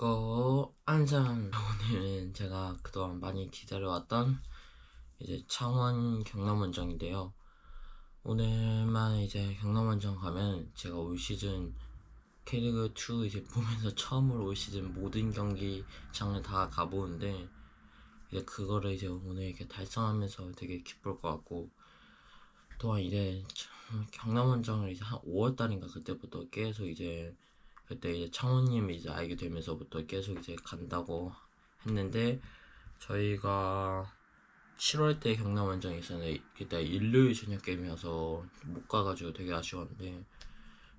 거 안상 오늘은 제가 그동안 많이 기다려왔던 이제 창원 경남원정인데요. 오늘만 이제 경남원정 가면 제가 올 시즌 K리그 2 이제 보면서 처음으로 올 시즌 모든 경기장을 다 가보는데 이제 그거를 이제 오늘 이렇게 달성하면서 되게 기쁠 것 같고 또한 이제 참 경남원정을 이제 한 5월 달인가 그때부터 계속 이제 그때 이제 창원님이 이제 알게 되면서부터 계속 이제 간다고 했는데 저희가 7월 때 경남 원정이 있었는데 그때 일요일 저녁 게임이어서 못 가가지고 되게 아쉬웠는데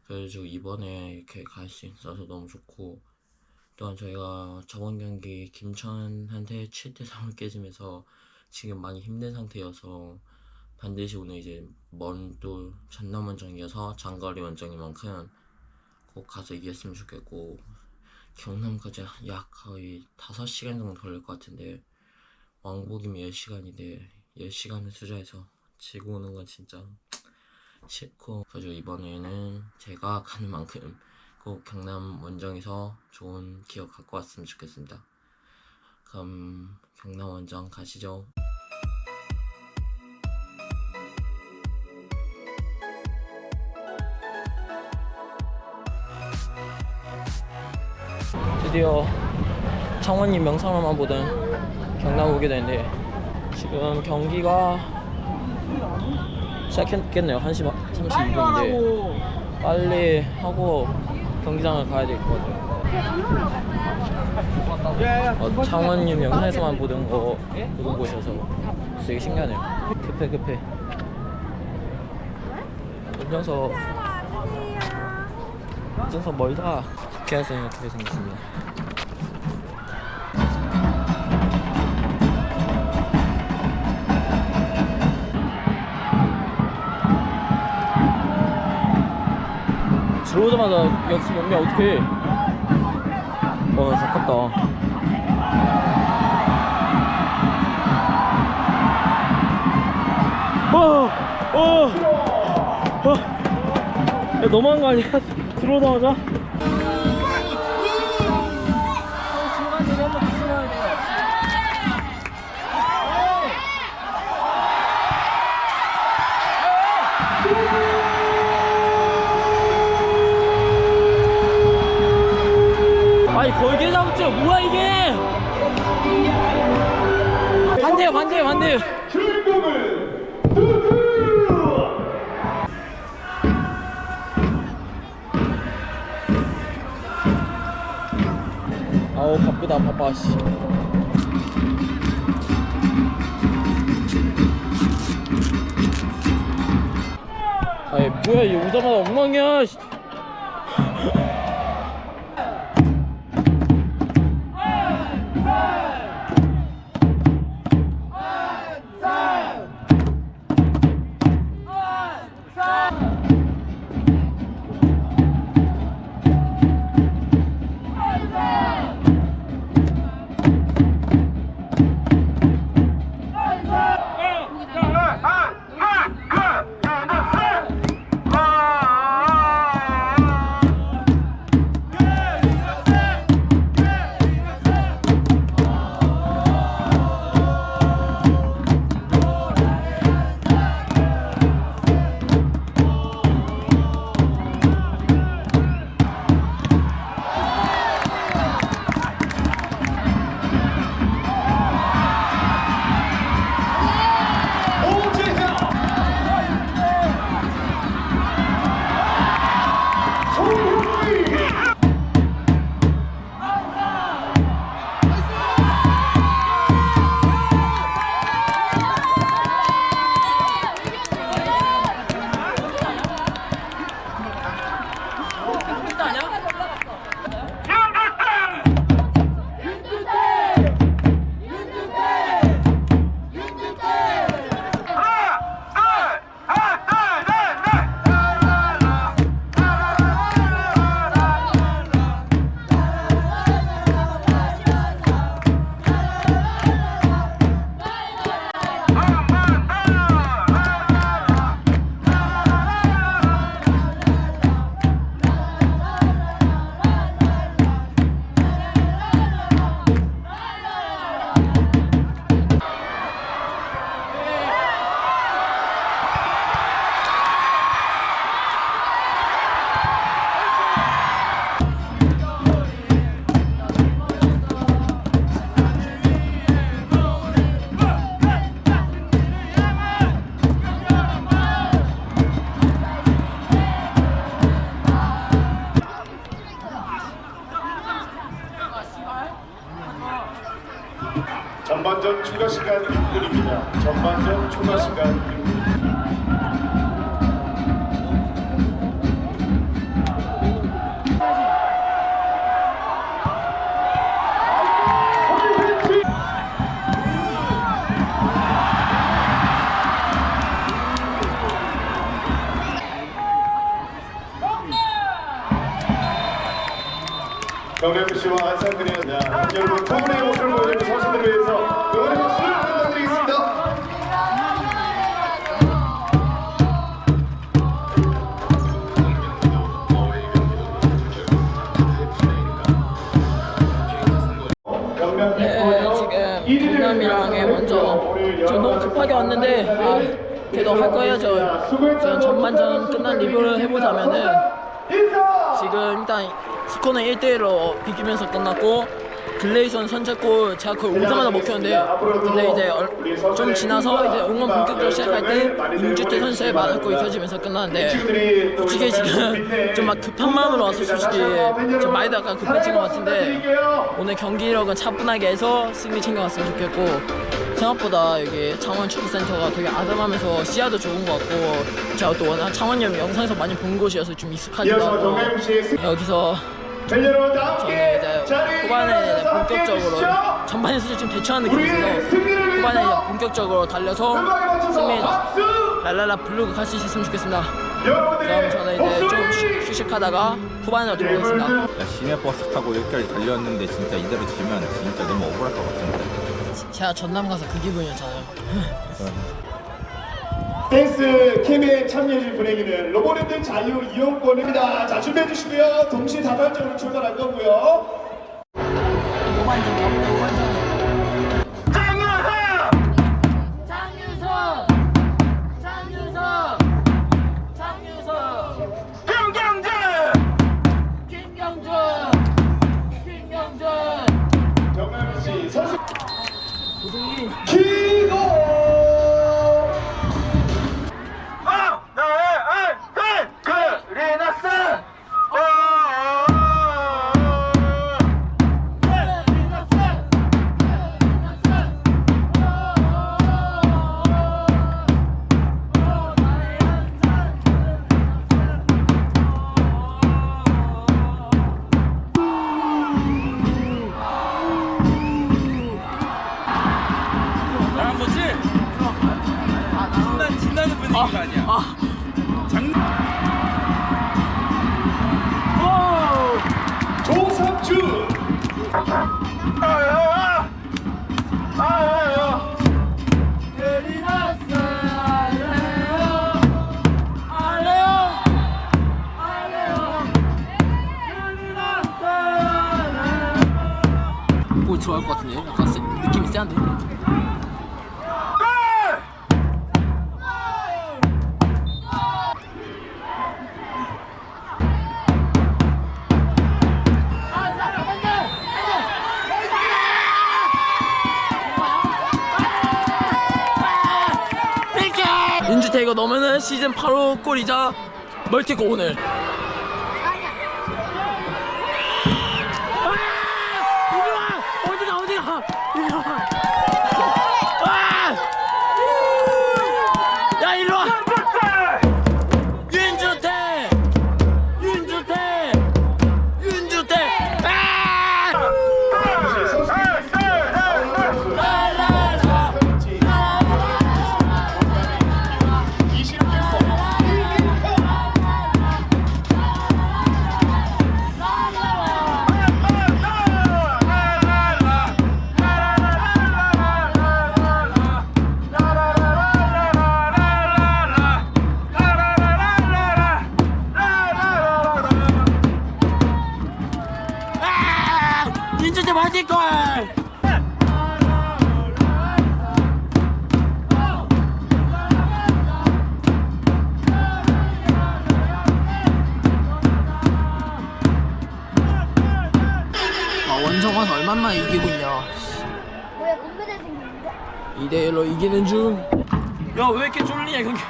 그래가지고 이번에 이렇게 갈 수 있어서 너무 좋고 또한 저희가 저번 경기 김천한테 7대 3을 깨지면서 지금 많이 힘든 상태여서 반드시 오늘 이제 먼 또 전남 원정이어서 장거리 원정인 만큼 꼭 가서 이겼으면 좋겠고 경남까지 약 거의 5시간 정도 걸릴 것 같은데 왕복이면 10시간인데 10시간을 투자해서 지고 오는 건 진짜 싫고. 그래서 이번에는 제가 가는 만큼 꼭 경남 원정에서 좋은 기억 갖고 왔으면 좋겠습니다. 그럼 경남 원정 가시죠 드디어 창원님 영상만 보던 경남 오게 되는데 지금 경기가 시작했겠네요. 1시 32분인데 빨리 하고 경기장을 가야 될 것 같아요. 어, 창원님 영상에서만 보던 거 보던 곳이어서 되게 신기하네요. 급해 급해. 운전석. 운전석 멀다 계속 이렇게 생겼습니다 들어오자마자 역습 먹면 어떡해 와 가깝다 어! 어! 어! 야 너무한 거 아니야? 들어오자마자 반대요 반대요 반대요 아우 바쁘다 바빠 씨 아이 뭐야 얘 오자마자 엉망이야 씨. 추가 시간 6분입니다. 전반전 추가 시간 6분. 경남 씨와 안산그리는 여러분 두 분의 모습을 보여주는 선수들을 위해서 지금 경남이랑 에 먼저 저 너무 급하게 왔는데 아, 그래도 할 거예요 저. 저 전반전 끝난 리뷰를 해보자면은 지금 일단 스코어는 1대1로 비기면서 끝났고 글레이선 선제골 제가 거의 오자마자 먹혔는데 근데 이제 얼- 좀 지나서 이제 응원 본격적으로 시작할 때 임주태 선수의 마을골이 켜지면서 끝났는데 솔직히 지금 좀 막 급한 마음으로 와서 솔직히 좀 마이도 약간 급해진 것 같은데 오늘 경기력은 차분하게 해서 승리 챙겨갔으면 좋겠고 생각보다 여기 창원 축구센터가 되게 아담하면서 시야도 좋은 것 같고 제가 또 워낙 창원역 영상에서 많이 본 곳이어서 좀 익숙하기도 하고 여기서 팬 여러분 다 저는 함께 이제 자리에 후반에 이제 일어나서 함께 본격적으로 해주시죠. 전반에서 좀 대처한 느낌이 우리의 있어서 승리를 후반에 이제 위해서 본격적으로 달려서 음악에 맞춰서 승리 박수! 랄랄라 부르고 갈수 있었으면 좋겠습니다. 그럼 여러분들의 저는 이제 좀 목소리! 휴- 휴식하다가 후반으로 들어가겠습니다. 야, 시내 버스 타고 여기까지 달렸는데 진짜 이대로 지면 진짜 너무 억울할 것 같은데 제가 전남 가서 그 기분이었잖아요. 댄스 캠에 참여해주신 분에게는 로보랜드 자유 이용권입니다. 자 준비해 주시고요. 동시 다발적으로 출발할 거고요. 들어갈 것 같은데 약간 세, 느낌이 세한데. 윤주태 이거 넣으면은 시즌 8호 골이자 멀티골 오늘. 얼마나 이기고 있냐. 뭐야 공부대 생겼는데? 2대1로 이기는 중. 야, 왜 이렇게 쫄리냐, 경기.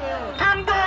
이태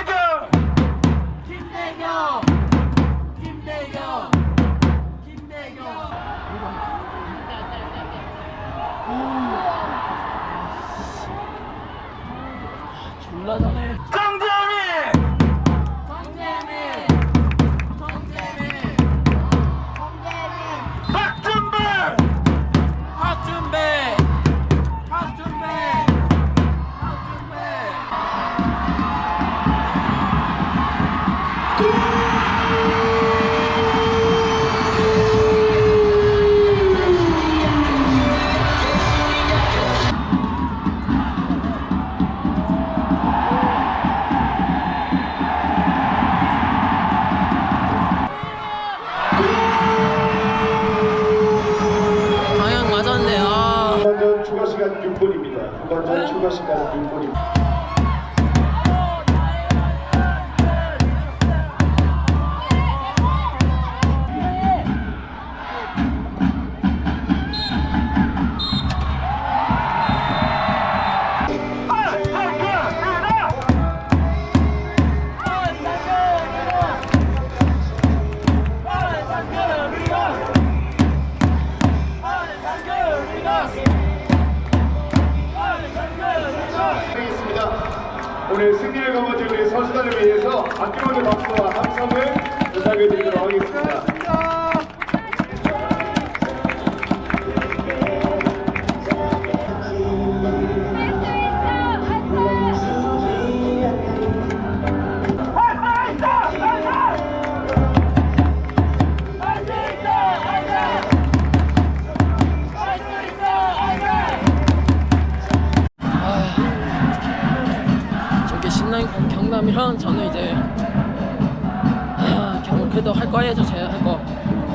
아, 거예요 제가 할 거.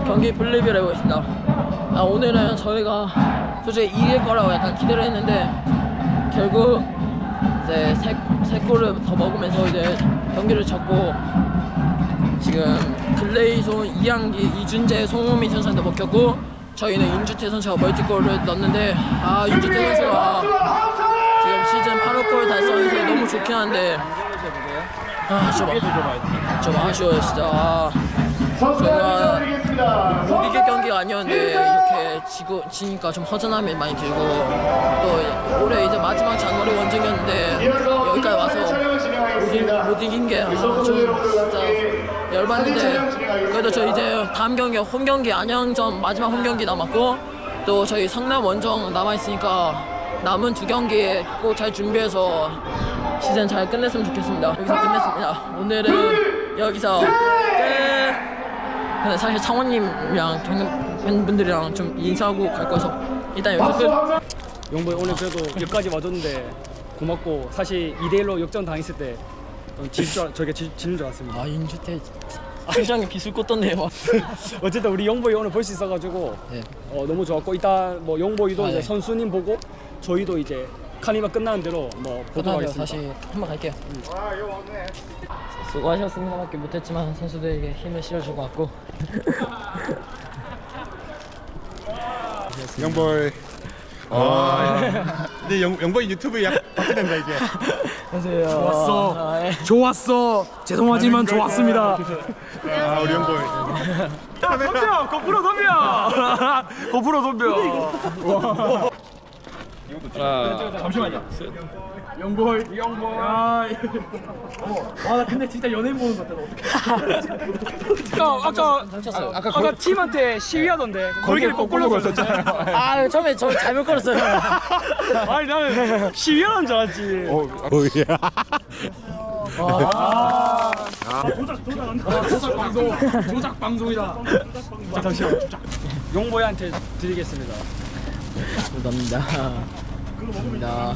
경기 분리비를 해보고 있습니다. 아, 오늘은 저희가 솔직히 이길 거라고 약간 기대를 했는데 결국 이제 세, 세 골을 더 먹으면서 이제 경기를 졌고 지금 블레이손 이양기 이준재 송우민 선수한테 먹혔고 저희는 윤주태 선수가 멀티골을 넣었는데 아 윤주태 선수가 지금 시즌 8호 골 달성해서 너무 좋긴 한데 아좀 좀 아쉬워요 진짜 아, 저희가. 못 이길 경기가 아니었는데 이렇게 지고 지니까 좀 허전함이 많이 들고 또 올해 이제 마지막 자nuary 원정이었는데 여기까지 와서 못, 이-. 못 이긴 게 아, 좀 진짜 열받는데 그래도 저 이제 다음 경기 홈 경기 안양전 마지막 홈 경기 남았고 또 저희 성남 원정 남아 있으니까 남은 두 경기 꼭 잘 준비해서 시즌 잘 끝냈으면 좋겠습니다. 여기서 끝냈습니다. 오늘은 여기서 끝. 근데 사실 경남 팬분들이랑 좀 인사하고 갈 거여서 일단 여기서 끝. 용보이 오늘 그래도 여기까지 와줬는데 고맙고 사실 2대1로 역전 당했을 때 질 줄, 저게 지, 지는 줄 알았습니다. 아 윤주태 심장에 비술 꽂던데요. 어쨌든 우리 용보이 오늘 볼 수 있어가지고 네. 어, 너무 좋았고 일단 뭐 용보이도 아, 이제 네. 선수님 보고 저희도 이제 카니발 끝나는 대로 뭐 보도록. 하겠습니다. 다시 한번 갈게요. 수고하셨습니다밖에 못했지만 선수들에게 힘을 실어주고 왔고 영보이. 아, 근데 영, 영보이 유튜브 약 바뀌된다 이제. 안녕하세요. 좋았어. 아, 예. 좋았어. 죄송하지만 좋았습니다. 아 우리 영보이. 덤벼! 거꾸로 덤벼! 거꾸로 덤벼! 잠시만요. 영보이, 영보이. 아, 와, 나 근데 진짜 연예인 보는 것. 어떡해. 아까, 아까, 상쳤어요. 아까, 아까 팀한테 시위하던데. 거기를 거꾸로 걸었잖아요. 아 처음에 저 잘못 걸었어요. 아니, 나는 시위하는 줄 알았지. 어, 뭐야? 조작 방송, 조작 방송이다. 잠시만. 용보이한테 드리겠습니다. 감사합니다. 감사합니다.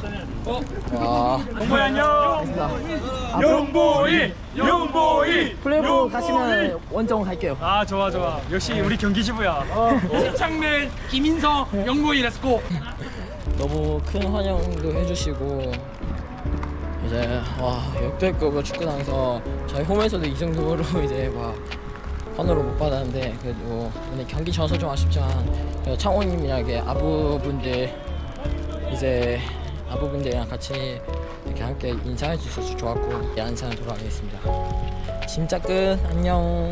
와. 영보이 안녕. 영보이 영보이 플레이오프 가시면 원정 갈게요. 아 좋아 좋아 역시 우리 경기 지부야 최창민 김인성 영보이 렛츠고 너무 큰 환영도 해주시고 이제 와 역대급으로 축구장에서 저희 홈에서도 이 정도로 이제 막 환호를 못 받았는데 그래도 오늘 경기 져서 좀 아쉽지만 이렇게 아부분들 이제 아부분들이랑 같이 이렇게 함께 인사해 주셔서 좋았고 안산 돌아가겠습니다. 진짜 끝 안녕.